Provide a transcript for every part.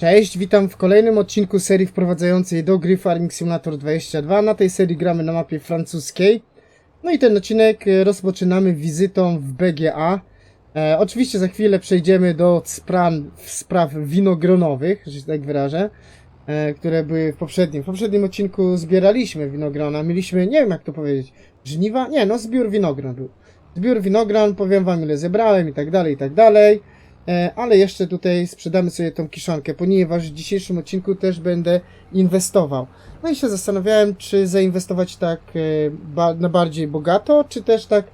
Cześć, witam w kolejnym odcinku serii wprowadzającej do gry Farming Simulator 22. Na tej serii gramy na mapie francuskiej. No i ten odcinek e, rozpoczynamy wizytą w BGA. E, oczywiście za chwilę przejdziemy do spran, spraw winogronowych, że się tak wyrażę, e, które były w poprzednim. W poprzednim odcinku zbieraliśmy winogrona. Mieliśmy, nie wiem jak to powiedzieć, żniwa? Nie, no zbiór winogron był. Zbiór winogron, powiem wam ile zebrałem i tak dalej, i tak dalej. E, ale jeszcze tutaj sprzedamy sobie tą kiszonkę, ponieważ w dzisiejszym odcinku też będę inwestował. No i się zastanawiałem, czy zainwestować tak e, na bardziej bogato, czy też tak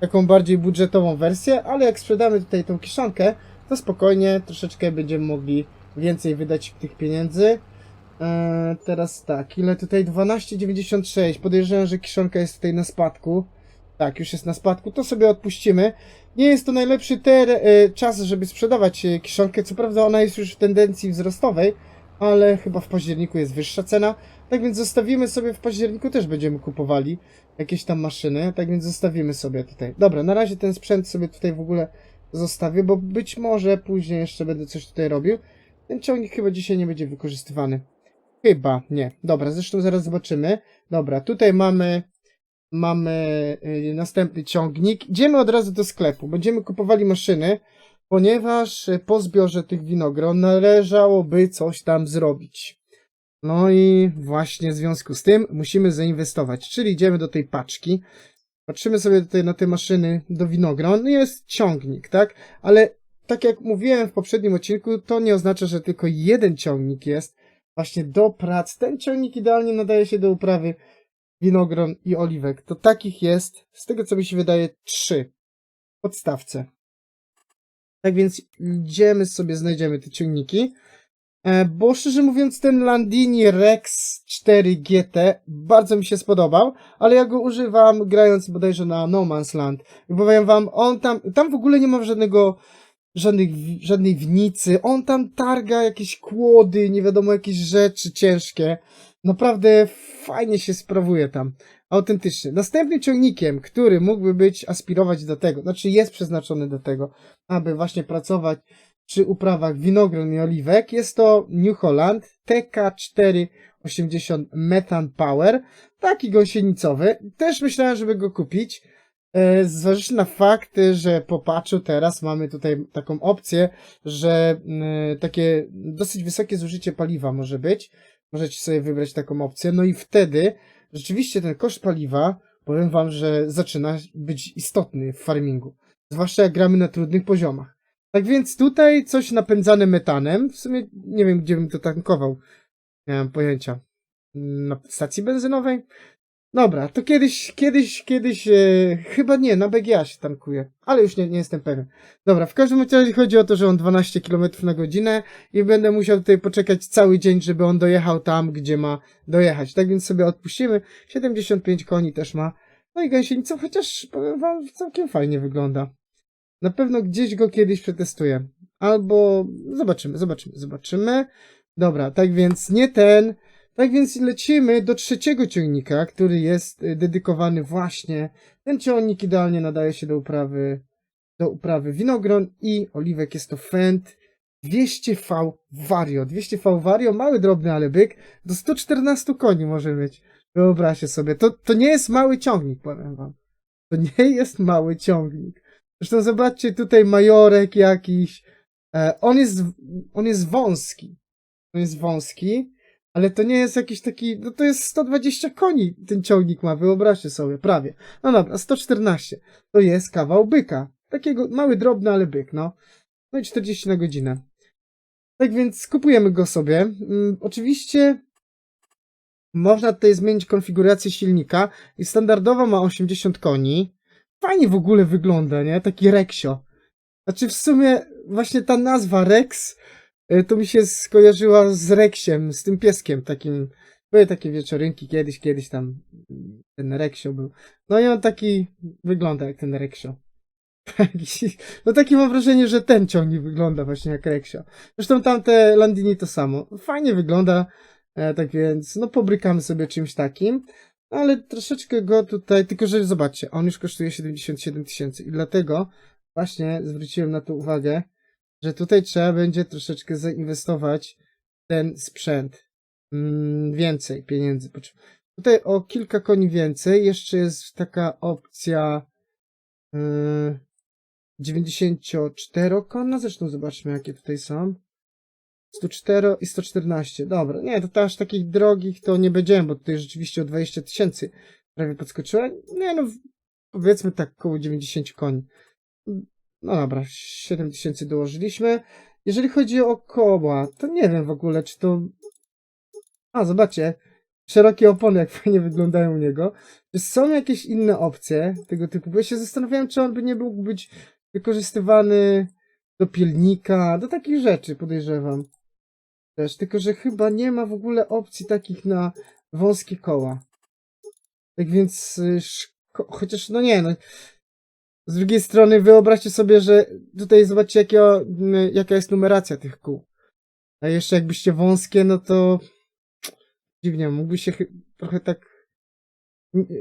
taką bardziej budżetową wersję, ale jak sprzedamy tutaj tą kiszonkę, to spokojnie troszeczkę będziemy mogli więcej wydać tych pieniędzy. E, teraz tak, ile tutaj? 12,96. Podejrzewam, że kiszonka jest tutaj na spadku. Tak, już jest na spadku, to sobie odpuścimy. Nie jest to najlepszy ter, e, czas, żeby sprzedawać e, kiszonkę. Co prawda ona jest już w tendencji wzrostowej, ale chyba w październiku jest wyższa cena. Tak więc zostawimy sobie w październiku też będziemy kupowali jakieś tam maszyny. Tak więc zostawimy sobie tutaj. Dobra, na razie ten sprzęt sobie tutaj w ogóle zostawię, bo być może później jeszcze będę coś tutaj robił. Ten ciągnik chyba dzisiaj nie będzie wykorzystywany. Chyba nie. Dobra, zresztą zaraz zobaczymy. Dobra, tutaj mamy mamy y, następny ciągnik. Idziemy od razu do sklepu. Będziemy kupowali maszyny, ponieważ y, po zbiorze tych winogron należałoby coś tam zrobić. No i właśnie w związku z tym musimy zainwestować, czyli idziemy do tej paczki. Patrzymy sobie tutaj na te maszyny do winogron. No jest ciągnik, tak? Ale tak jak mówiłem w poprzednim odcinku, to nie oznacza, że tylko jeden ciągnik jest właśnie do prac. Ten ciągnik idealnie nadaje się do uprawy winogron i oliwek. To takich jest, z tego co mi się wydaje, trzy podstawce. Tak więc idziemy sobie, znajdziemy te ciągniki. E, Bo szczerze mówiąc, ten Landini Rex 4 GT bardzo mi się spodobał, ale ja go używam grając bodajże na No Man's Land. I powiem wam, on tam, tam w ogóle nie ma żadnego, żadnych, żadnej winicy, on tam targa jakieś kłody, nie wiadomo jakieś rzeczy ciężkie. Naprawdę fajnie się sprawuje tam. Autentycznie. Następnym ciągnikiem, który mógłby być, aspirować do tego, znaczy jest przeznaczony do tego, aby właśnie pracować przy uprawach winogron i oliwek, jest to New Holland TK480 Methan Power. Taki gąsienicowy. Też myślałem, żeby go kupić. E, Zważywszy na fakt, że po patchu teraz mamy tutaj taką opcję, że mm, takie dosyć wysokie zużycie paliwa może być. Możecie sobie wybrać taką opcję. No i wtedy rzeczywiście ten koszt paliwa, powiem wam, że zaczyna być istotny w farmingu. Zwłaszcza jak gramy na trudnych poziomach. Tak więc tutaj coś napędzane metanem. W sumie nie wiem, gdzie bym to tankował. Nie mam pojęcia. Na stacji benzynowej? Dobra, to kiedyś, kiedyś, kiedyś, e, chyba nie, na BGA się tankuje, ale już nie, nie jestem pewien. Dobra, w każdym razie chodzi o to, że on 12 km na godzinę i będę musiał tutaj poczekać cały dzień, żeby on dojechał tam, gdzie ma dojechać. Tak więc sobie odpuścimy. 75 koni też ma. No i gąsienica, chociaż powiem wam, całkiem fajnie wygląda. Na pewno gdzieś go kiedyś przetestuję. Albo zobaczymy, zobaczymy, zobaczymy. Dobra, tak więc nie ten. Tak więc lecimy do trzeciego ciągnika, który jest y, dedykowany właśnie. Ten ciągnik idealnie nadaje się do uprawy, do uprawy winogron i oliwek. Jest to Fendt 200V Vario. 200V Vario, mały drobny, ale byk. Do 114 koni może mieć. Wyobraźcie sobie. To, to nie jest mały ciągnik, powiem wam. To nie jest mały ciągnik. Zresztą zobaczcie tutaj majorek jakiś. E, on jest, on jest wąski. On jest wąski. Ale to nie jest jakiś taki, no to jest 120 koni ten ciągnik ma, wyobraźcie sobie, prawie. No dobra, 114. To jest kawał byka. Takiego mały, drobny, ale byk, no. No i 40 na godzinę. Tak więc kupujemy go sobie. Mm, oczywiście można tutaj zmienić konfigurację silnika i standardowo ma 80 koni. Fajnie w ogóle wygląda, nie? Taki Rexio. Znaczy w sumie właśnie ta nazwa Rex to mi się skojarzyła z Rexiem, z tym pieskiem takim. Były takie wieczorynki kiedyś, kiedyś tam ten Rexio był. No i on taki wygląda jak ten Rexio. Taki- No taki mam wrażenie, że ten ciągnik wygląda właśnie jak Rexio. Zresztą tamte Landini to samo. Fajnie wygląda, e, tak więc no pobrykamy sobie czymś takim. Ale troszeczkę go tutaj, tylko że zobaczcie, on już kosztuje 77 tysięcy i dlatego właśnie zwróciłem na to uwagę, że tutaj trzeba będzie troszeczkę zainwestować ten sprzęt. Mm, więcej pieniędzy. Tutaj o kilka koni więcej. Jeszcze jest taka opcja yy, 94-konna. Zresztą zobaczmy, jakie tutaj są. 104 i 114. Dobra, nie, to aż takich drogich to nie będziemy, bo tutaj rzeczywiście o 20 tysięcy prawie podskoczyła. Nie, no powiedzmy tak około 90 koni. No dobra, 7 tysięcy dołożyliśmy. Jeżeli chodzi o koła, to nie wiem w ogóle, czy to... A, zobaczcie, szerokie opony, jak fajnie wyglądają u niego. Czy są jakieś inne opcje tego typu? Bo ja się zastanawiałem, czy on by nie mógł być wykorzystywany do pilnika, do takich rzeczy, podejrzewam. Też, tylko że chyba nie ma w ogóle opcji takich na wąskie koła. Tak więc, y, chociaż, no nie, no. Z drugiej strony wyobraźcie sobie, że tutaj zobaczcie jaka jest numeracja tych kół. A jeszcze jakbyście wąskie, no to dziwnie, mógłby się trochę tak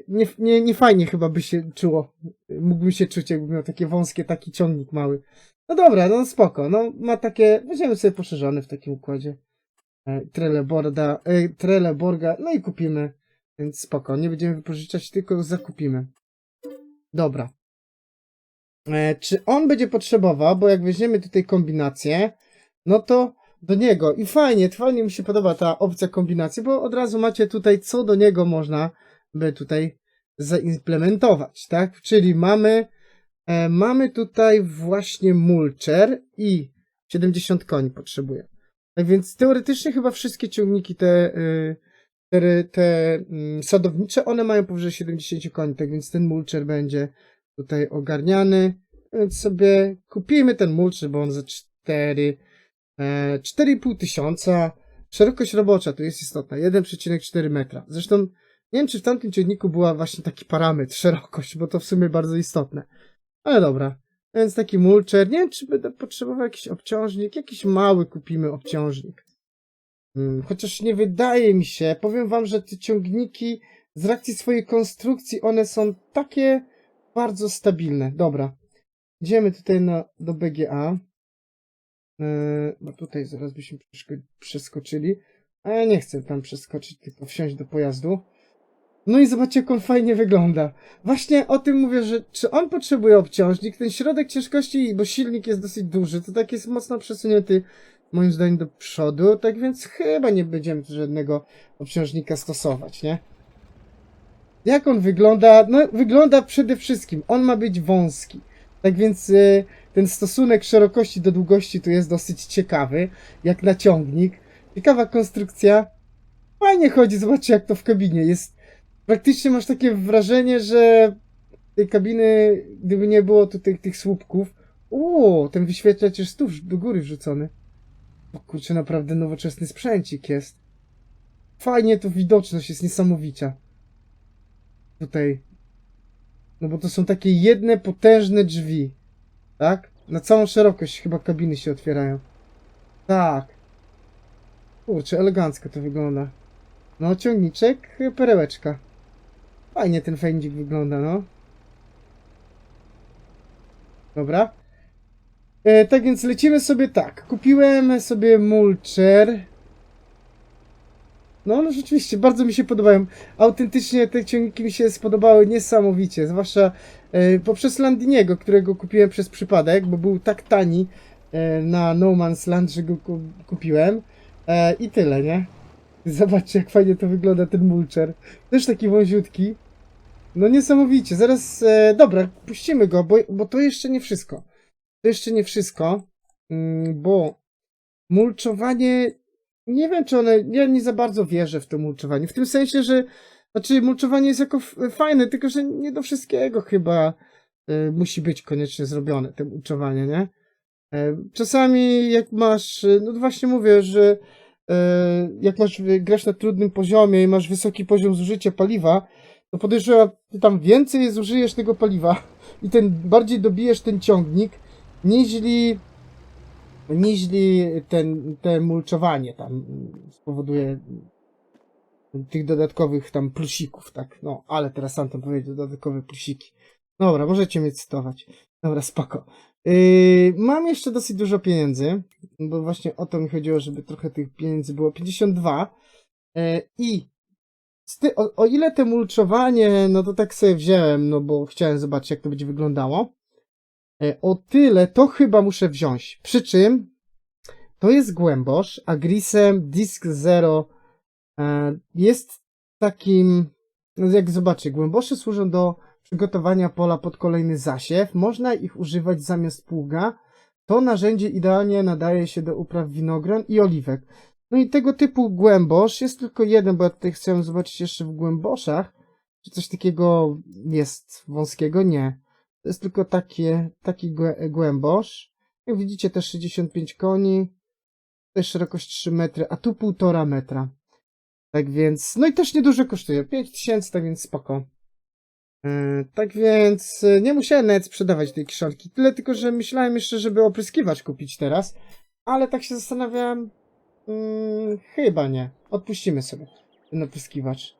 nie, nie, nie fajnie chyba by się czuło. Mógłbym się czuć, jakby miał takie wąskie, taki ciągnik mały. No dobra, no spoko. No ma takie, weźmiemy sobie poszerzone w takim układzie. E, Trelleborda, e, no i kupimy. Więc spoko, nie będziemy wypożyczać, tylko zakupimy. Dobra. E, czy on będzie potrzebował, bo jak weźmiemy tutaj kombinację, no to do niego i fajnie, fajnie mi się podoba ta opcja kombinacji, bo od razu macie tutaj, co do niego można by tutaj zaimplementować, tak? Czyli mamy, e, mamy tutaj właśnie mulcher i 70 koni potrzebuje. Tak więc teoretycznie chyba wszystkie ciągniki te, y, te, te mm, sadownicze, one mają powyżej 70 koni, tak więc ten mulcher będzie tutaj ogarniany. Więc sobie kupimy ten mulcher, bo on za 4, e, 4,5 tysiąca. Szerokość robocza tu jest istotna, 1,4 metra. Zresztą nie wiem, czy w tamtym ciągniku była właśnie taki parametr, szerokość, bo to w sumie bardzo istotne. Ale dobra. Więc taki mulcher. Nie wiem, czy będę potrzebował jakiś obciążnik. Jakiś mały kupimy obciążnik. Hmm, chociaż nie wydaje mi się. Powiem wam, że te ciągniki z racji swojej konstrukcji, one są takie bardzo stabilne. Dobra. Idziemy tutaj na, do BGA. Yy, bo tutaj zaraz byśmy przeskoczyli. A ja nie chcę tam przeskoczyć, tylko wsiąść do pojazdu. No i zobaczcie, jak on fajnie wygląda. Właśnie o tym mówię, że czy on potrzebuje obciążnik, ten środek ciężkości, bo silnik jest dosyć duży, to tak jest mocno przesunięty moim zdaniem do przodu, tak więc chyba nie będziemy żadnego obciążnika stosować, nie? Jak on wygląda? No, wygląda przede wszystkim, on ma być wąski. Tak więc y, ten stosunek szerokości do długości tu jest dosyć ciekawy, jak na ciągnik. Ciekawa konstrukcja. Fajnie chodzi, zobaczcie jak to w kabinie jest. Praktycznie masz takie wrażenie, że tej kabiny, gdyby nie było tu tych, słupków, o, ten wyświetlacz jest tu do góry wrzucony. O kurczę, naprawdę nowoczesny sprzęcik jest. Fajnie to widoczność jest niesamowicia. Tutaj. No bo to są takie jedne potężne drzwi. Tak? Na całą szerokość chyba kabiny się otwierają. Tak. Kurczę, elegancko to wygląda. No, ciągniczek, perełeczka. Fajnie ten fędzik wygląda, no. Dobra. E, tak więc lecimy sobie tak. Kupiłem sobie mulcher. No, no rzeczywiście, bardzo mi się podobają. Autentycznie te ciągniki mi się spodobały niesamowicie. Zwłaszcza e, poprzez Landiniego, którego kupiłem przez przypadek, bo był tak tani e, na No Man's Land, że go ku kupiłem. E, I tyle, nie? Zobaczcie, jak fajnie to wygląda ten mulcher. Też taki wąziutki. No niesamowicie. Zaraz, e, dobra, puścimy go, bo, bo to jeszcze nie wszystko. To jeszcze nie wszystko, mm, bo mulczowanie, nie wiem czy one, ja nie za bardzo wierzę w to mulczowanie. W tym sensie, że, znaczy mulczowanie jest jako fajne, tylko że nie do wszystkiego chyba e, musi być koniecznie zrobione, to mulczowanie, nie? E, Czasami jak masz, e, no właśnie mówię, że jak masz, grasz na trudnym poziomie i masz wysoki poziom zużycia paliwa, to podejrzewam, ty tam więcej zużyjesz tego paliwa i ten bardziej dobijesz ten ciągnik, niźli, niźli ten, te mulczowanie tam spowoduje tych dodatkowych tam plusików, tak, no, ale teraz sam tam powiedział, dodatkowe plusiki. Dobra, możecie mnie cytować. Dobra, spoko. Yy, mam jeszcze dosyć dużo pieniędzy, bo właśnie o to mi chodziło, żeby trochę tych pieniędzy było. 52. Yy, I ty, o, o ile te mulczowanie, no to tak sobie wziąłem, no bo chciałem zobaczyć, jak to będzie wyglądało. Yy, o tyle to chyba muszę wziąć. Przy czym to jest głębosz, a Grisem Disk Zero e, jest takim, no jak zobaczcie, głębosze służą do przygotowania pola pod kolejny zasiew. Można ich używać zamiast pługa. To narzędzie idealnie nadaje się do upraw winogron i oliwek. No i tego typu głębosz jest tylko jeden, bo ja tutaj chciałem zobaczyć jeszcze w głęboszach, czy coś takiego jest wąskiego. Nie. To jest tylko takie, taki głę- głębosz. Jak widzicie też 65 koni, też szerokość 3 metry, a tu 1,5 metra. Tak więc, no i też niedużo kosztuje, 5000, tak więc spoko. Yy, tak więc yy, nie musiałem nawet sprzedawać tej kiszonki, tyle tylko, że myślałem jeszcze, żeby opryskiwacz kupić teraz, ale tak się zastanawiałem, yy, chyba nie, odpuścimy sobie ten opryskiwacz.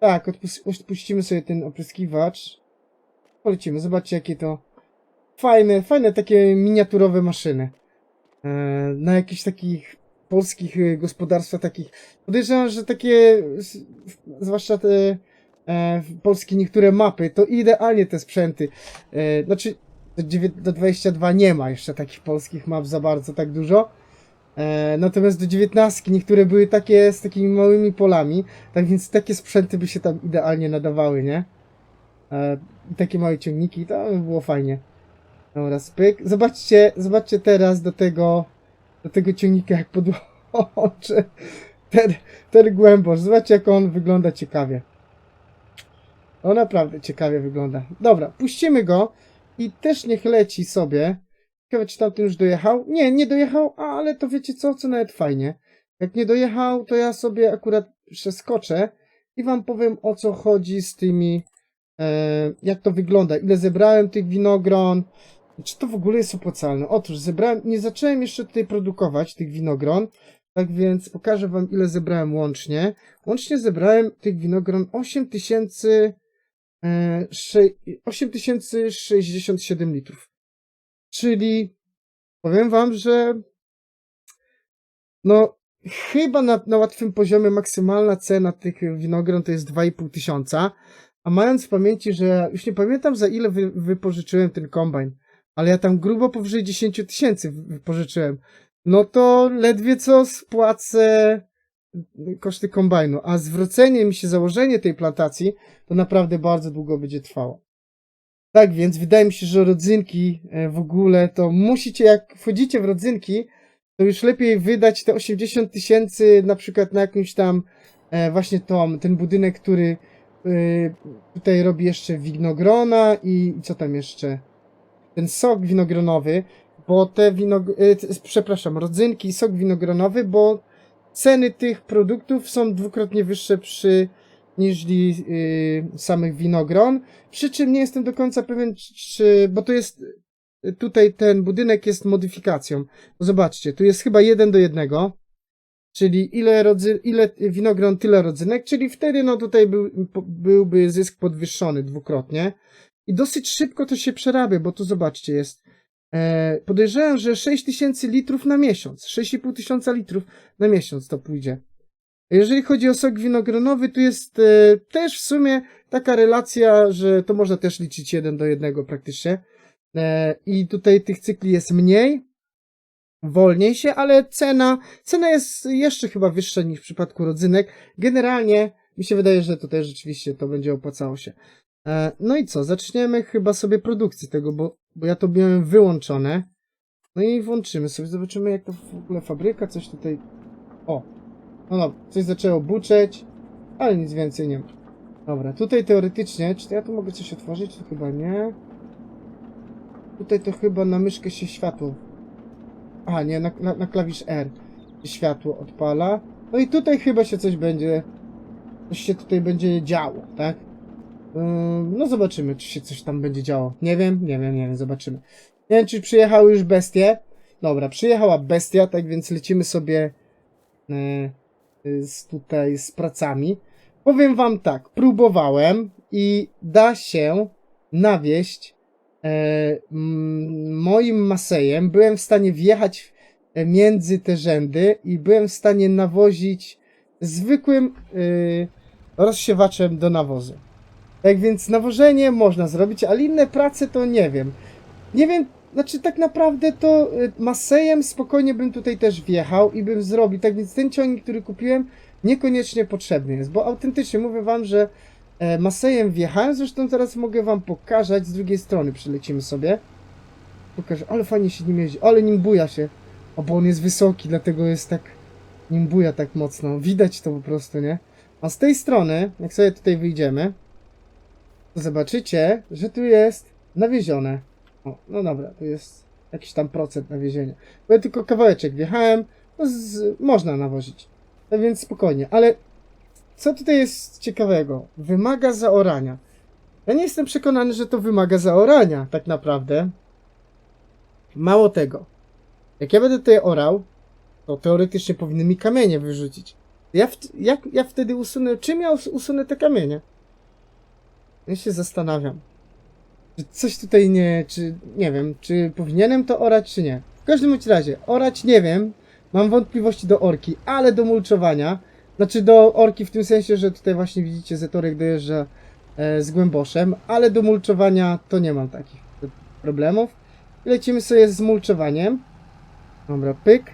Tak, odpus- odpuścimy sobie ten opryskiwacz, polecimy, zobaczcie jakie to fajne, fajne takie miniaturowe maszyny. Yy, na jakichś takich polskich y, gospodarstwach takich. Podejrzewam, że takie, zwłaszcza te e, polskie niektóre mapy, to idealnie te sprzęty. E, znaczy, do, dziewię- do 22 nie ma jeszcze takich polskich map za bardzo, tak dużo. E, natomiast do 19 niektóre były takie z takimi małymi polami, tak więc takie sprzęty by się tam idealnie nadawały, nie? E, takie małe ciągniki, to by było fajnie. Dobra, spyk. Zobaczcie, zobaczcie teraz do tego, do tego ciągnika, jak podłączę ten, ten głębosz. Zobaczcie, jak on wygląda ciekawie. On naprawdę ciekawie wygląda. Dobra, puścimy go i też niech leci sobie. Ciekawe, czy tamten już dojechał? Nie, nie dojechał, ale to wiecie co, co nawet fajnie. Jak nie dojechał, to ja sobie akurat przeskoczę i wam powiem, o co chodzi z tymi, jak to wygląda, ile zebrałem tych winogron, czy to w ogóle jest opłacalne? Otóż zebrałem, nie zacząłem jeszcze tutaj produkować tych winogron, tak więc pokażę wam ile zebrałem łącznie. Łącznie zebrałem tych winogron 8000 e, sze- 8067 litrów. Czyli powiem wam, że no chyba na, na łatwym poziomie maksymalna cena tych winogron to jest 2,5 tysiąca, a mając w pamięci, że już nie pamiętam za ile wy, wypożyczyłem ten kombajn, ale ja tam grubo powyżej 10 tysięcy wy- wypożyczyłem, no to ledwie co spłacę koszty kombajnu, a zwrócenie mi się, założenie tej plantacji to naprawdę bardzo długo będzie trwało. Tak więc wydaje mi się, że rodzynki e, w ogóle to musicie, jak wchodzicie w rodzynki, to już lepiej wydać te 80 tysięcy na przykład na jakąś tam e, właśnie tą, ten budynek, który e, tutaj robi jeszcze winogrona i, co tam jeszcze? Ten sok winogronowy, bo te wino, e, t- przepraszam, rodzynki i sok winogronowy, bo ceny tych produktów są dwukrotnie wyższe przy niż y, samych winogron. Przy czym nie jestem do końca pewien, czy, bo to jest tutaj ten budynek jest modyfikacją. Zobaczcie, tu jest chyba jeden do jednego, czyli ile, rodzy, ile winogron, tyle rodzynek, czyli wtedy no tutaj był, byłby zysk podwyższony dwukrotnie. I dosyć szybko to się przerabia, bo tu zobaczcie, jest e, podejrzewam, że 6 tysięcy litrów na miesiąc, 6,5 tysiąca litrów na miesiąc to pójdzie. Jeżeli chodzi o sok winogronowy, tu jest e, też w sumie taka relacja, że to można też liczyć jeden do jednego praktycznie. E, I tutaj tych cykli jest mniej, wolniej się, ale cena, cena jest jeszcze chyba wyższa niż w przypadku rodzynek. Generalnie mi się wydaje, że też rzeczywiście to będzie opłacało się. E, no i co, zaczniemy chyba sobie produkcję tego, bo, bo ja to miałem wyłączone. No i włączymy sobie, zobaczymy jak to w ogóle fabryka, coś tutaj... O, no no, coś zaczęło buczeć, ale nic więcej nie ma. Dobra, tutaj teoretycznie, czy to ja tu mogę coś otworzyć? To chyba nie. Tutaj to chyba na myszkę się światło. A, nie, na, na, na klawisz R światło odpala. No i tutaj chyba się coś będzie. Coś się tutaj będzie działo, tak? No zobaczymy, czy się coś tam będzie działo. Nie wiem, nie wiem, nie wiem, zobaczymy. Nie wiem, czy przyjechały już bestie. Dobra, przyjechała bestia, tak więc lecimy sobie y, y, z tutaj z pracami. Powiem wam tak, próbowałem i da się nawieść e, moim masejem byłem w stanie wjechać e, między te rzędy i byłem w stanie nawozić zwykłym y, rozsiewaczem do nawozu. Tak więc nawożenie można zrobić, ale inne prace to nie wiem. Nie wiem, znaczy tak naprawdę to y, masejem spokojnie bym tutaj też wjechał i bym zrobił. Tak więc ten ciągnik, który kupiłem, niekoniecznie potrzebny jest, bo autentycznie mówię wam, że e, masejem wjechałem, zresztą teraz mogę wam pokazać z drugiej strony, przylecimy sobie. Pokażę, ale fajnie się nim jeździ, ale nim buja się. O, bo on jest wysoki, dlatego jest tak, nim buja tak mocno. Widać to po prostu, nie? A z tej strony, jak sobie tutaj wyjdziemy, to zobaczycie, że tu jest nawiezione. O, no dobra, tu jest jakiś tam procent nawiezienia. Bo ja tylko kawałeczek wjechałem, no z, można nawozić. No więc spokojnie, ale co tutaj jest ciekawego? Wymaga zaorania. Ja nie jestem przekonany, że to wymaga zaorania, tak naprawdę. Mało tego. Jak ja będę tutaj orał, to teoretycznie powinny mi kamienie wyrzucić. Ja, w, jak ja wtedy usunę, czym ja us- usunę te kamienie? Ja się zastanawiam. Czy coś tutaj nie, czy nie wiem, czy powinienem to orać, czy nie. W każdym razie, orać nie wiem. Mam wątpliwości do orki, ale do mulczowania, znaczy do orki w tym sensie, że tutaj właśnie widzicie, Zetorek dojeżdża e, z głęboszem, ale do mulczowania to nie mam takich problemów. Lecimy sobie z mulczowaniem. Dobra, pyk.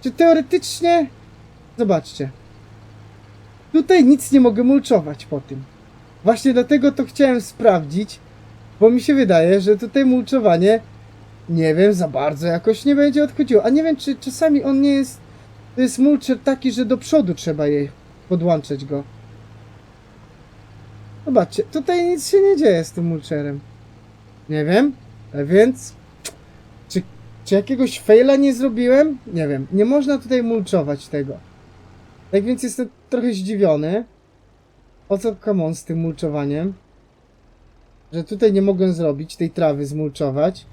Czy teoretycznie... Zobaczcie. Tutaj nic nie mogę mulczować po tym. Właśnie dlatego to chciałem sprawdzić, bo mi się wydaje, że tutaj mulczowanie nie wiem, za bardzo jakoś nie będzie odchodziło. A nie wiem, czy czasami on nie jest... To jest mulcher taki, że do przodu trzeba jej podłączać go. Zobaczcie, tutaj nic się nie dzieje z tym mulcherem. Nie wiem, więc... Czy, czy jakiegoś faila nie zrobiłem? Nie wiem, nie można tutaj mulczować tego. Tak więc jestem trochę zdziwiony. O co come on z tym mulczowaniem? Że tutaj nie mogłem zrobić tej trawy zmulczować.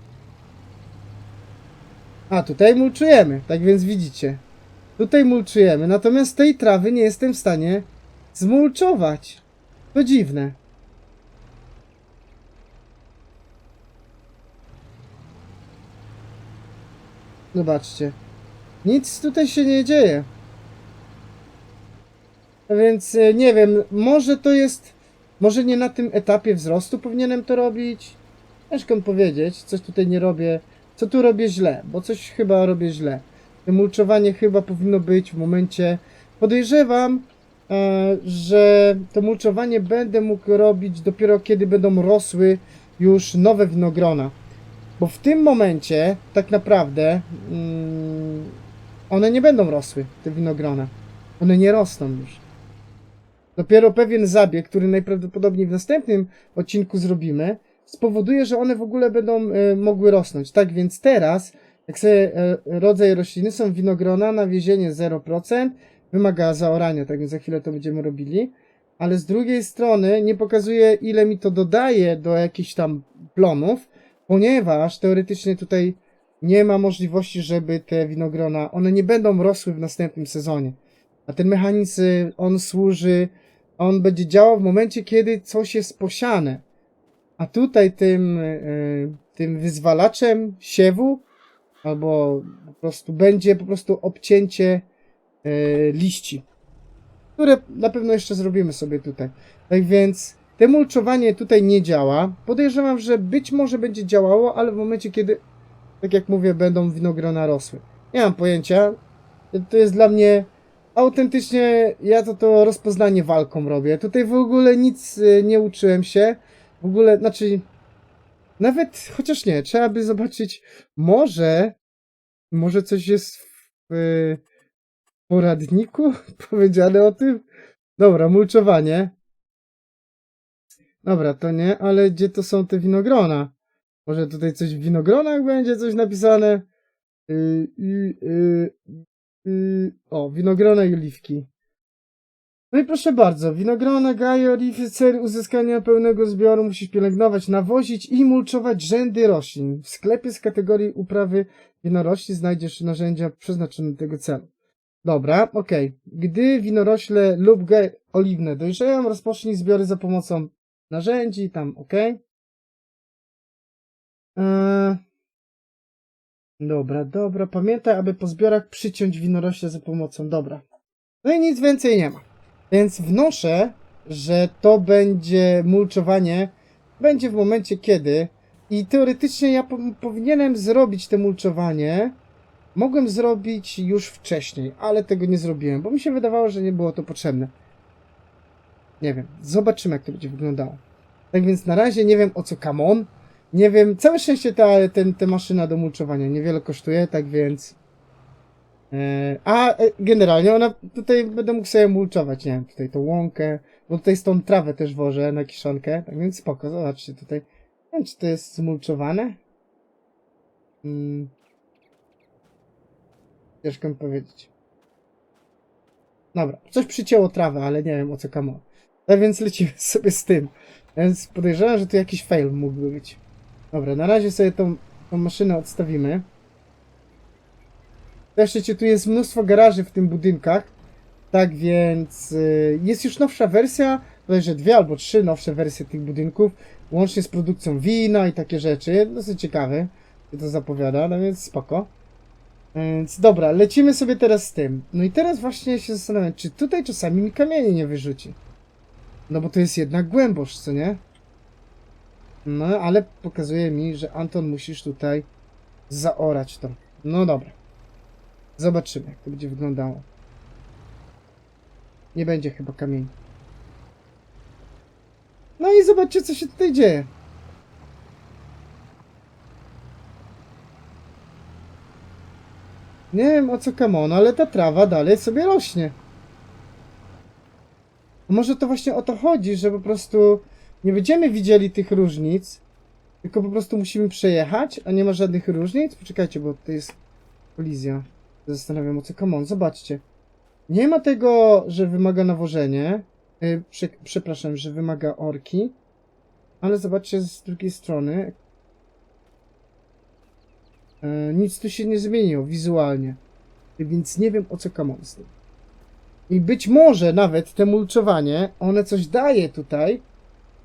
A, tutaj mulczujemy, tak więc widzicie. Tutaj mulczujemy, natomiast tej trawy nie jestem w stanie zmulczować. To dziwne. Zobaczcie. Nic tutaj się nie dzieje. Więc e, nie wiem, może to jest. Może nie na tym etapie wzrostu powinienem to robić. Ciężko mi powiedzieć, coś tutaj nie robię. Co tu robię źle? Bo coś chyba robię źle. Mulczowanie chyba powinno być w momencie. Podejrzewam, e, że to mulczowanie będę mógł robić dopiero kiedy będą rosły już nowe winogrona. Bo w tym momencie tak naprawdę mm, one nie będą rosły, te winogrona. One nie rosną już. Dopiero pewien zabieg, który najprawdopodobniej w następnym odcinku zrobimy, spowoduje, że one w ogóle będą e, mogły rosnąć. Tak więc teraz, jak sobie e, rodzaj rośliny są winogrona, nawiezienie 0%, wymaga zaorania, tak więc za chwilę to będziemy robili. Ale z drugiej strony nie pokazuje, ile mi to dodaje do jakichś tam plonów, ponieważ teoretycznie tutaj nie ma możliwości, żeby te winogrona, one nie będą rosły w następnym sezonie. A ten mechanizm, on służy, on będzie działał w momencie, kiedy coś jest posiane. A tutaj tym, y, tym wyzwalaczem siewu, albo po prostu będzie po prostu obcięcie y, liści, które na pewno jeszcze zrobimy sobie tutaj. Tak więc te mulczowanie tutaj nie działa. Podejrzewam, że być może będzie działało, ale w momencie, kiedy, tak jak mówię, będą winogrona rosły. Nie mam pojęcia. To jest dla mnie autentycznie, ja to to rozpoznanie walką robię. Tutaj w ogóle nic y, nie uczyłem się. W ogóle, znaczy, nawet, chociaż nie, trzeba by zobaczyć, może, może coś jest w y, poradniku powiedziane o tym. Dobra, mulczowanie. Dobra, to nie, ale gdzie to są te winogrona? Może tutaj coś w winogronach będzie coś napisane? Y, y, y, y, o, winogrona i oliwki. No i proszę bardzo, winogrona, gaje, oliwy, cel uzyskania pełnego zbioru musisz pielęgnować, nawozić i mulczować rzędy roślin. W sklepie z kategorii uprawy winorośli znajdziesz narzędzia przeznaczone do tego celu. Dobra, okej. Gdy winorośle lub ge oliwne dojrzeją, rozpocznij zbiory za pomocą narzędzi, tam, okej. Eee, Dobra, dobra. Pamiętaj, aby po zbiorach przyciąć winorośle za pomocą. Dobra. No i nic więcej nie ma. Więc wnoszę, że to będzie mulczowanie. Będzie w momencie kiedy. I teoretycznie ja po powinienem zrobić te mulczowanie. Mogłem zrobić już wcześniej, ale tego nie zrobiłem, bo mi się wydawało, że nie było to potrzebne. Nie wiem. Zobaczymy, jak to będzie wyglądało. Tak więc na razie nie wiem o co Kamon. Nie wiem, całe szczęście ta, ten, ta maszyna do mulczowania niewiele kosztuje, tak więc. E, a e, generalnie ona tutaj będę mógł sobie mulczować, nie wiem, tutaj tą łąkę, bo tutaj z tą trawę też wożę na kiszonkę, tak więc spoko, zobaczcie tutaj. Nie wiem, czy to jest zmulczowane? Hmm. Ciężko mi powiedzieć. Dobra, coś przycięło trawę, ale nie wiem o co kamo. Tak więc lecimy sobie z tym. Więc podejrzewam, że tu jakiś fail mógłby być. Dobra, na razie sobie tą, tą maszynę odstawimy. Zresztą tu jest mnóstwo garaży w tym budynkach. Tak więc y, jest już nowsza wersja, bodajże dwie albo trzy nowsze wersje tych budynków, łącznie z produkcją wina i takie rzeczy. Dosyć ciekawe, się to zapowiada, no więc spoko. Więc dobra, lecimy sobie teraz z tym. No i teraz właśnie się zastanawiam, czy tutaj czasami mi kamienie nie wyrzuci. No bo to jest jednak głębosz, co nie? No, ale pokazuje mi, że Anton musisz tutaj zaorać to. No dobra. Zobaczymy, jak to będzie wyglądało. Nie będzie chyba kamieni. No i zobaczcie, co się tutaj dzieje. Nie wiem o co kamon, ale ta trawa dalej sobie rośnie. Może to właśnie o to chodzi, że po prostu nie będziemy widzieli tych różnic, tylko po prostu musimy przejechać, a nie ma żadnych różnic. Poczekajcie, bo to jest kolizja. Zastanawiam o co. Come zobaczcie. Nie ma tego, że wymaga nawożenie. Yy, prze, przepraszam, że wymaga orki. Ale zobaczcie z drugiej strony. Yy, nic tu się nie zmieniło wizualnie. Więc nie wiem o co come z tym. I być może nawet te mulczowanie, one coś daje tutaj,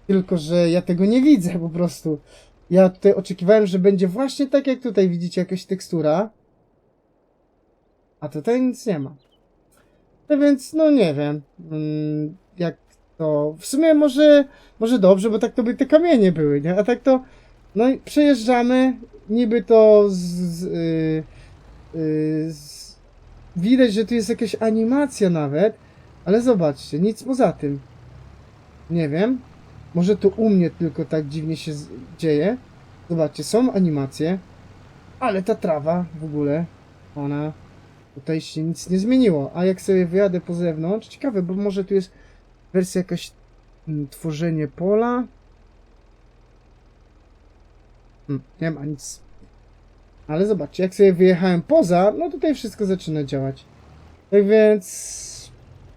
tylko że ja tego nie widzę po prostu. Ja tutaj oczekiwałem, że będzie właśnie tak jak tutaj widzicie jakaś tekstura. A tutaj nic nie ma. No więc, no nie wiem, mm, jak to... W sumie może, może dobrze, bo tak to by te kamienie były, nie? A tak to, no i przejeżdżamy, niby to z... z, yy, yy, z widać, że tu jest jakaś animacja nawet, ale zobaczcie, nic poza tym. Nie wiem, może to u mnie tylko tak dziwnie się dzieje. Zobaczcie, są animacje, ale ta trawa w ogóle, ona tutaj się nic nie zmieniło. A jak sobie wyjadę po zewnątrz, ciekawe, bo może tu jest wersja jakaś mm, tworzenie pola. Hmm, nie ma nic. Ale zobaczcie, jak sobie wyjechałem poza, no tutaj wszystko zaczyna działać. Tak więc...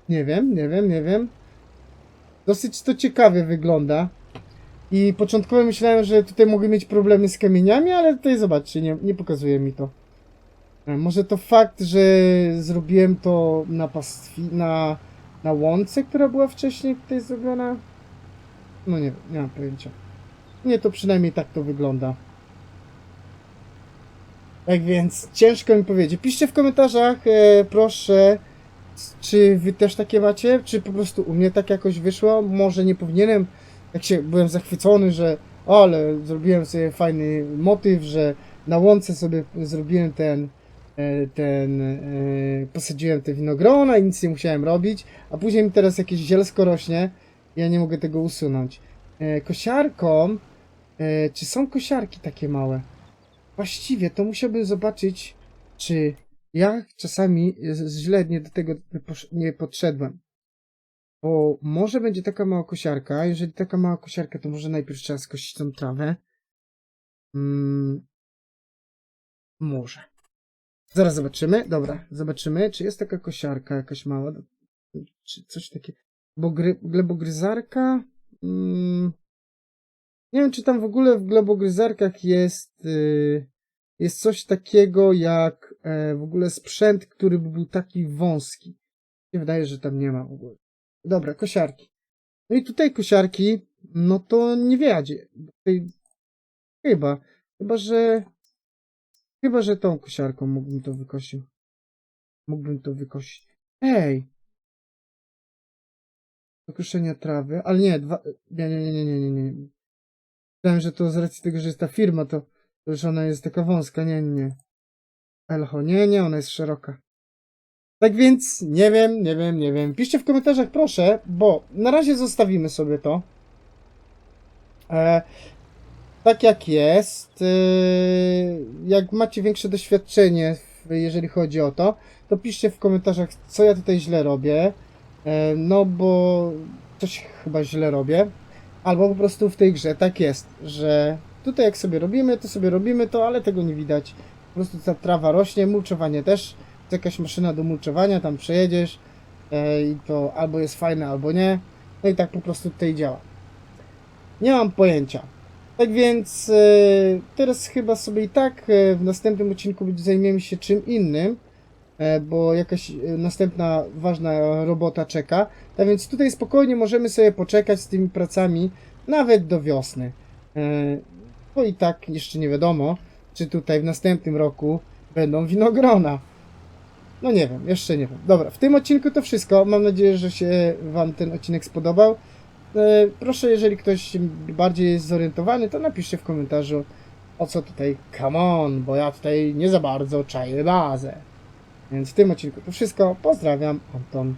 Nie wiem, nie wiem, nie wiem. Dosyć to ciekawie wygląda. I początkowo myślałem, że tutaj mogę mieć problemy z kamieniami, ale tutaj zobaczcie, nie, nie pokazuje mi to. E, Może to fakt, że zrobiłem to na pastwi, na, na łące, która była wcześniej tutaj zrobiona? No nie nie mam pojęcia. Nie, to przynajmniej tak to wygląda. Tak więc ciężko mi powiedzieć. Piszcie w komentarzach, e, proszę, czy wy też takie macie, czy po prostu u mnie tak jakoś wyszło. Może nie powinienem, jak się byłem zachwycony, że ale zrobiłem sobie fajny motyw, że na łące sobie zrobiłem ten, ten, e, posadziłem te winogrona i nic nie musiałem robić, a później mi teraz jakieś zielsko rośnie, ja nie mogę tego usunąć. E, Kosiarką, e, czy są kosiarki takie małe? Właściwie to musiałbym zobaczyć, czy ja czasami źle nie do tego nie podszedłem. Bo może będzie taka mała kosiarka, jeżeli taka mała kosiarka, to może najpierw trzeba skosić tą trawę. Mm, może. Zaraz zobaczymy. Dobra, zobaczymy, czy jest taka kosiarka jakaś mała. Czy coś takiego. Bo gry, glebogryzarka? Mm, nie wiem, czy tam w ogóle w glebogryzarkach jest, y, jest coś takiego jak e, w ogóle sprzęt, który by był taki wąski. Się wydaje, że tam nie ma w ogóle. Dobra, kosiarki. No i tutaj kosiarki, no to nie wiedzie. Chyba. Chyba, że. Chyba, że tą kosiarką mógłbym to wykosił. Mógłbym to wykosić. Ej! Do trawy, ale nie, dwa. Nie, nie, nie, nie, nie, nie. Myślałem, że to z racji tego, że jest ta firma, to, to już ona jest taka wąska. Nie, nie, nie. Elcho, nie, nie, ona jest szeroka. Tak więc, nie wiem, nie wiem, nie wiem. Piszcie w komentarzach, proszę, bo na razie zostawimy sobie to. E, tak jak jest. Yy, Jak macie większe doświadczenie, jeżeli chodzi o to, to piszcie w komentarzach, co ja tutaj źle robię. E, No bo coś chyba źle robię. Albo po prostu w tej grze tak jest, że tutaj jak sobie robimy, to sobie robimy to, ale tego nie widać. Po prostu ta trawa rośnie, mulczowanie też. Jest jakaś maszyna do mulczowania, tam przejedziesz e, i to albo jest fajne, albo nie. No i tak po prostu tutaj działa. Nie mam pojęcia. Tak więc e, teraz chyba sobie i tak e, w następnym odcinku zajmiemy się czym innym, e, bo jakaś następna ważna robota czeka. Tak więc tutaj spokojnie możemy sobie poczekać z tymi pracami nawet do wiosny. Bo i tak jeszcze nie wiadomo, czy tutaj w następnym roku będą winogrona. No nie wiem, jeszcze nie wiem. Dobra, w tym odcinku to wszystko. Mam nadzieję, że się Wam ten odcinek spodobał. E, Proszę, jeżeli ktoś bardziej jest zorientowany, to napiszcie w komentarzu o co tutaj come on, bo ja tutaj nie za bardzo czaję bazę. Więc w tym odcinku to wszystko. Pozdrawiam, Anton.